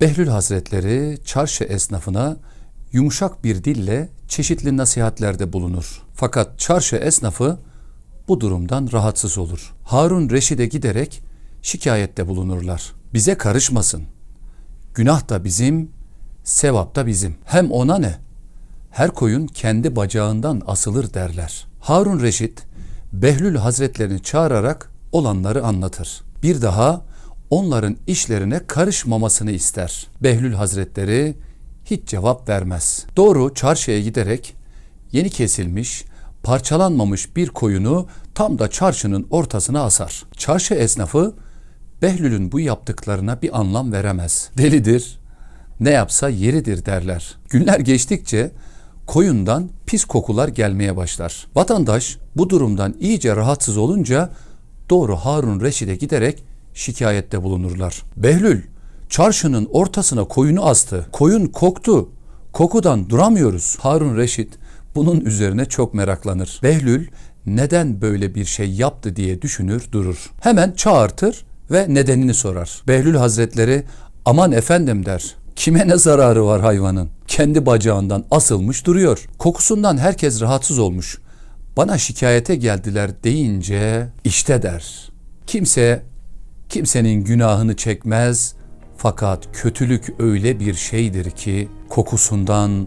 Behlül Hazretleri çarşı esnafına yumuşak bir dille çeşitli nasihatlerde bulunur. Fakat çarşı esnafı bu durumdan rahatsız olur. Harun Reşid'e giderek şikayette bulunurlar. Bize karışmasın. Günah da bizim, sevap da bizim. Hem ona ne? Her koyun kendi bacağından asılır derler. Harun Reşit, Behlül Hazretlerini çağırarak olanları anlatır. Bir daha onların işlerine karışmamasını ister. Behlül Hazretleri hiç cevap vermez. Doğru çarşıya giderek yeni kesilmiş, parçalanmamış bir koyunu tam da çarşının ortasına asar. Çarşı esnafı Behlül'ün bu yaptıklarına bir anlam veremez. Delidir, ne yapsa yeridir derler. Günler geçtikçe koyundan pis kokular gelmeye başlar. Vatandaş bu durumdan iyice rahatsız olunca doğru Harun Reşid'e giderek şikayette bulunurlar. Behlül çarşının ortasına koyunu astı. Koyun koktu. Kokudan duramıyoruz. Harun Reşit bunun üzerine çok meraklanır. Behlül neden böyle bir şey yaptı diye düşünür durur. Hemen çağırtır ve nedenini sorar. Behlül Hazretleri aman efendim der. Kime ne zararı var hayvanın? Kendi bacağından asılmış duruyor. Kokusundan herkes rahatsız olmuş. Bana şikayete geldiler deyince işte der. Kimse kimsenin günahını çekmez fakat kötülük öyle bir şeydir ki kokusundan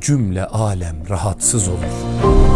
cümle alem rahatsız olur.